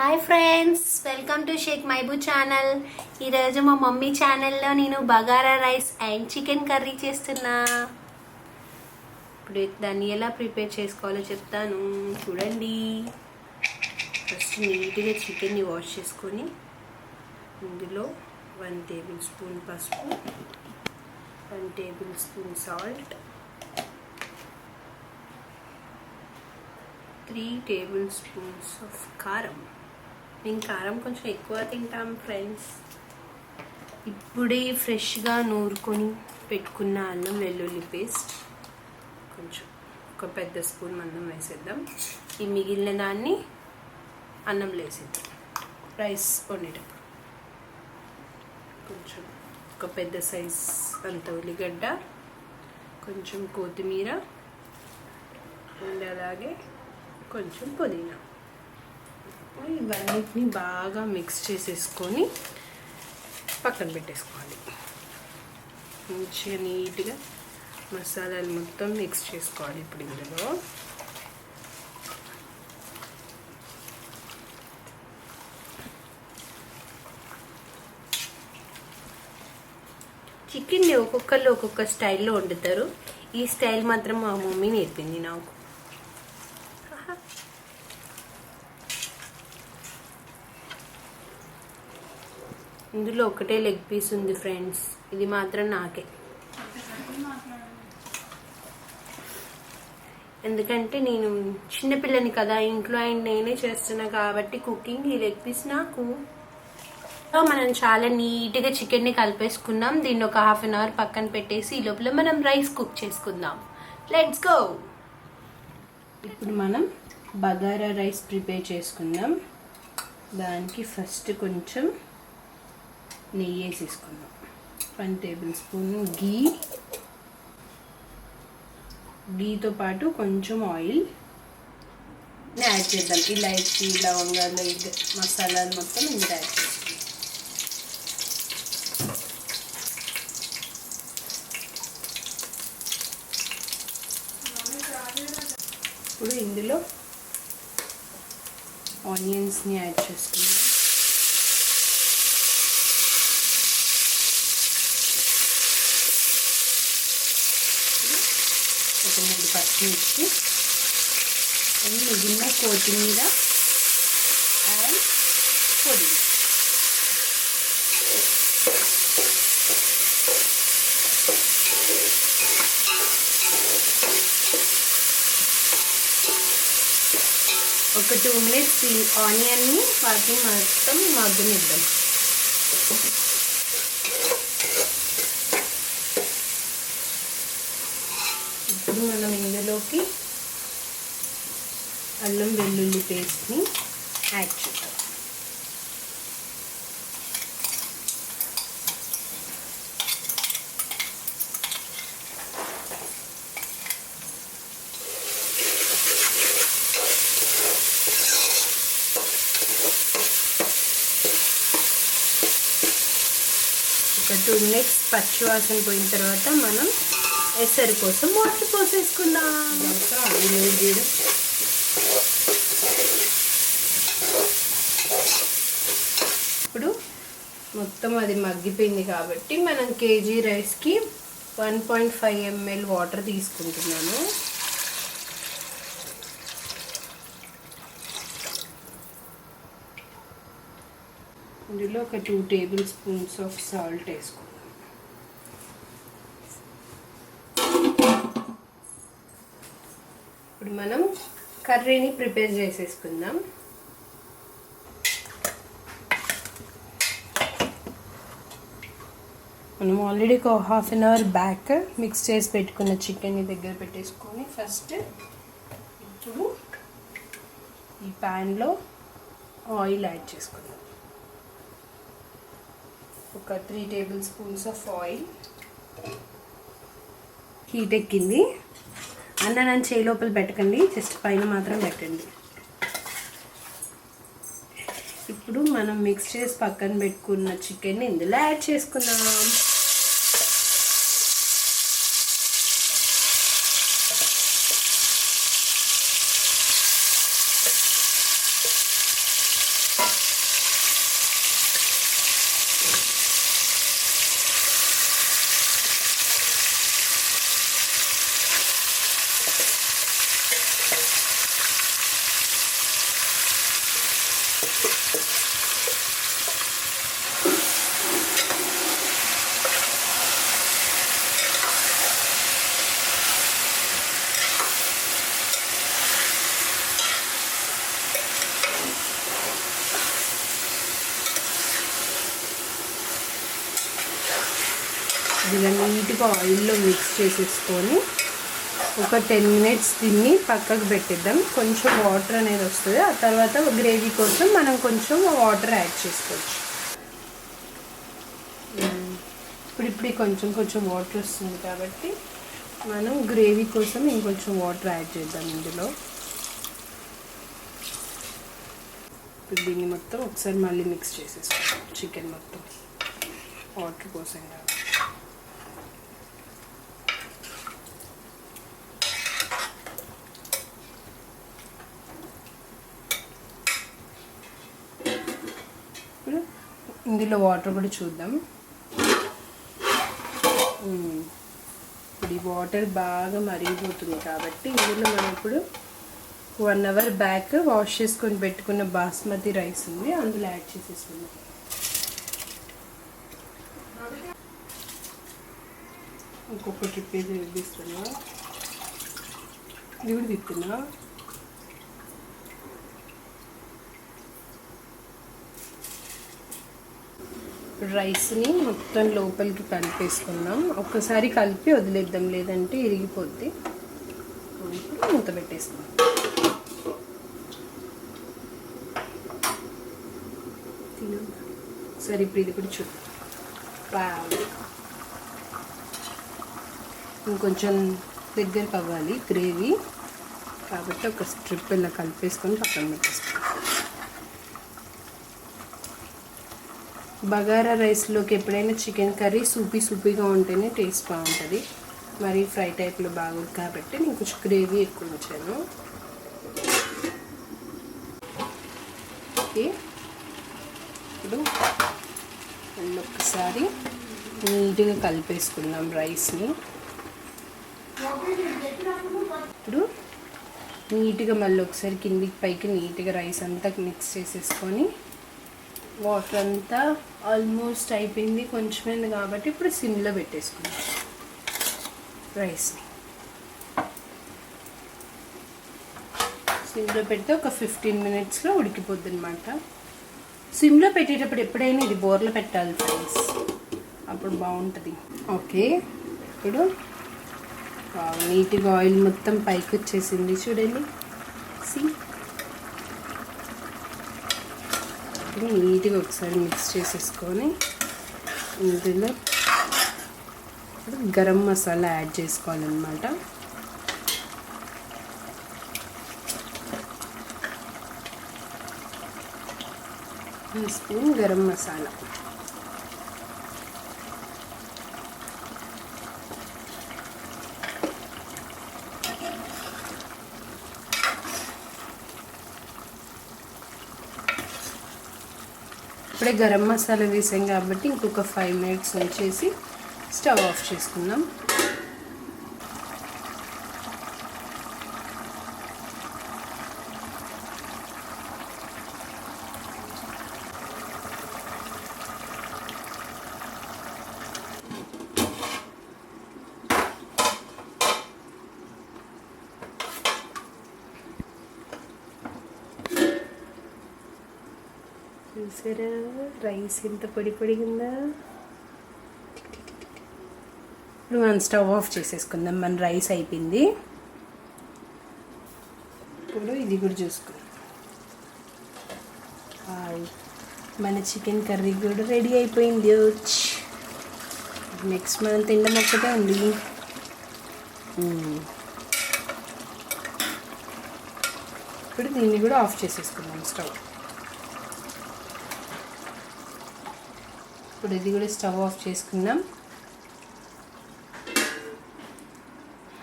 Hi friends welcome to Shaik మైబూ channel ఈరోజు మా mummy ఛానల్లో నేను bagara rice and chicken curry చేస్తున్నా. ఇప్పుడు దాన్ని ఎలా ప్రిపేర్ చేసుకోవాలో చెప్తాను. చూడండి. ఫస్ట్ నీట్గా చికెన్ని వాష్ చేసుకొని ఇందులో వన్ టేబుల్ స్పూన్ పసుపు one tablespoon salt three tablespoons of కారం. మేము కారం కొంచెం ఎక్కువ తింటాం ఫ్రెండ్స్ ఇప్పుడే ఫ్రెష్గా నూరుకొని పెట్టుకున్న అల్లం వెల్లుల్లి పేస్ట్. కొంచెం ఒక పెద్ద స్పూన్ మందం వేసేద్దాం. ఈ మిగిలిన దాన్ని అన్నంలో వేసేద్దాం రైస్ వండేటప్పుడు. కొంచెం ఒక పెద్ద సైజ్ అంత ఉల్లిగడ్డ కొంచెం కొత్తిమీర అండ్ అలాగే కొంచెం పుదీనా. ఇవన్నిటిని బాగా మిక్స్ చేసేసుకొని పక్కన పెట్టేసుకోవాలి. మంచిగా నీట్గా మసాలాలు మొత్తం మిక్స్ చేసుకోవాలి ఇప్పుడు ఇందులో. చికెన్ని ఒక్కొక్కళ్ళు ఒక్కొక్క స్టైల్లో వండుతారు. ఈ స్టైల్ మాత్రం మా మమ్మీ నేర్పింది నాకు. ఇందులో ఒకటే లెగ్ పీస్ ఉంది ఫ్రెండ్స్ ఇది మాత్రం నాకే. ఎందుకంటే నేను చిన్నపిల్లని కదా ఇంట్లో ఆయన నేనే చేస్తున్నా కాబట్టి కుకింగ్ ఈ లెగ్ పీస్ నాకు. మనం చాలా నీట్గా చికెన్ని కలిపేసుకున్నాం. దీన్ని ఒక హాఫ్ అన్ అవర్ పక్కన పెట్టేసి ఈ లోపల మనం రైస్ కుక్ చేసుకుందాం. లెట్స్ గో ఇప్పుడు మనం బగారా రైస్ ప్రిపేర్ చేసుకుందాం. దానికి ఫస్ట్ కొంచెం నెయ్యి వేసేసుకుందాం. వన్ టేబుల్ స్పూన్ గీ గీతో పాటు కొంచెం ఆయిల్ యాడ్ చేద్దాం. ఇలాచి లవంగాలు మసాలాలు మొత్తం ఇందులో యాడ్ చేస్తాం ఇప్పుడు ఇందులో ఆనియన్స్ని యాడ్ చేసుకుందాం. ఒక మూడు పచ్చిమిర్చి మిగిలిన కొత్తిమీర అండ్ పొడి. ఒక టూ మినిట్స్ ఆనియన్ని వాటిని మొత్తం మగ్గనిద్దాం. ఇప్పుడు మనం ఇందులోకి అల్లం వెల్లుల్లి పేస్ట్ని యాడ్ చేద్దాం. ఒక టూ మినిట్స్ పచ్చివాసన పోయిన తర్వాత మనం ఎసరు కోసం వాటర్ పోసేసుకుందాం ఇప్పుడు మొత్తం అది మగ్గిపోయింది కాబట్టి మనం కేజీ రైస్కి one point five ML water తీసుకుంటున్నాను. ఇందులో ఒక two tablespoons of salt వేసుకుందాం ఇప్పుడు మనం కర్రీని ప్రిపేర్ చేసేసుకుందాం. మనం ఆల్రెడీ ఒక half an hour back mix చేసి పెట్టుకున్న చికెన్ని దగ్గర పెట్టేసుకొని ఫస్ట్ ఇప్పుడు ఈ ప్యాన్లో ఆయిల్ యాడ్ చేసుకుందాం. ఒక three tablespoons of oil heat ఎక్కింది. అన్న నన్ను చేయి లోపల పెట్టకండి జస్ట్ పైన మాత్రం పెట్టండి. ఇప్పుడు మనం మిక్స్ చేసి పక్కన పెట్టుకున్న చికెన్ని ఇందులో యాడ్ చేసుకుందాం. ఇలా నీట్గా ఆయిల్లో మిక్స్ చేసేసుకొని ఒక టెన్ మినిట్స్ దీన్ని పక్కకు పెట్టిద్దాం. కొంచెం వాటర్ అనేది వస్తుంది. ఆ తర్వాత గ్రేవీ కోసం మనం కొంచెం వాటర్ యాడ్ చేసుకోవచ్చు. ఇప్పుడు ఇప్పుడు కొంచెం కొంచెం వాటర్ వస్తుంది కాబట్టి మనం గ్రేవీ కోసం ఇంకొంచెం వాటర్ యాడ్ చేద్దాం ఇందులో. ఇప్పుడు దీన్ని మొత్తం ఒకసారి మళ్ళీ మిక్స్ చేసేసుకుందాం. చికెన్ మొత్తం. వాటర్ కోసం ఇందులో వాటర్ కూడా చూద్దాం. ఇప్పుడు ఈ వాటర్ బాగా మరిగిపోతుంది కాబట్టి ఇందులో మనం ఇప్పుడు వన్ అవర్ బ్యాక్ వాష్ చేసుకొని పెట్టుకున్న బాస్మతి రైస్ ఉంది. అందులో యాడ్ చేసేసుకుందాం. ఇంకొక ట్రిప్ ఏది తిప్పిస్తున్నా ఇది కూడా తిప్పుతున్నా రైస్ని మొత్తం లోపలికి కలిపేసుకుందాం. ఒక్కసారి కలిపి వదిలేద్దాం లేదంటే ఇరిగిపోద్ది. ఇప్పుడు మూత పెట్టేసుకుందాం. సరే ఇప్పుడు ఇది కూడా చూద్దాం. ఇంకొంచెం దగ్గరకు అవ్వాలి గ్రేవీ. కాబట్టి ఒక స్ట్రిప్ ఇలా కలిపేసుకొని పక్కన పెట్టేస్తాం బగారా రైస్లోకి ఎప్పుడైనా చికెన్ కర్రీ సూపీ సూపీగా ఉంటేనే టేస్ట్ బాగుంటుంది. మరి ఫ్రై టైప్లో బాగుంది కాబట్టి నేను కొంచెం గ్రేవీ ఎక్కువ ఉంచాను. ఇప్పుడు మళ్ళీ ఒక్కసారి నీట్గా కలిపేసుకుందాం రైస్ని. ఇప్పుడు నీట్గా మళ్ళీ ఒకసారి కిందికి పైకి నీట్గా రైస్ అంతా మిక్స్ చేసేసుకొని వాటర్ అంతా ఆల్మోస్ట్ అయిపోయింది. కొంచెమైంది కాబట్టి ఇప్పుడు సిమ్లో పెట్టేసుకున్నాం రైస్ని. సిమ్లో పెడితే ఒక ఫిఫ్టీన్ మినిట్స్లో ఉడికిపోద్ది అనమాట సిమ్లో పెట్టేటప్పుడు ఎప్పుడైనా ఇది బోర్లో పెట్టాలి ఫ్రెండ్స్ అప్పుడు బాగుంటుంది. ఓకే. ఇప్పుడు నీట్గా ఆయిల్ మొత్తం పైకి వచ్చేసింది చూడండి. సి ఇప్పుడు నీట్గా ఒకసారి మిక్స్ చేసేసుకొని ఇందులో గరం మసాలా యాడ్ చేసుకోవాలన్నమాట. స్పూన్ గరం మసాలా. ఇప్పుడే గరం మసాలా వేసాం కాబట్టి ఇంకొక ఫైవ్ మినిట్స్ ఉంచేసి స్టవ్ ఆఫ్ చేసుకుందాం. చూసారా? రైస్ ఎంత పొడి పొడిగిందా. ఇప్పుడు మనం స్టవ్ ఆఫ్ చేసేసుకుందాం. మన రైస్ అయిపోయింది. ఇప్పుడు ఇది కూడా చూసుకుందాం. మన చికెన్ కర్రీ కూడా రెడీ అయిపోయింది. నెక్స్ట్ మనం తినడం ఒక్కటే ఉంది. ఇప్పుడు దీన్ని కూడా ఆఫ్ చేసేసుకుందాం స్టవ్. ఇప్పుడు ఇది కూడా స్టవ్ ఆఫ్ చేసుకుందాం.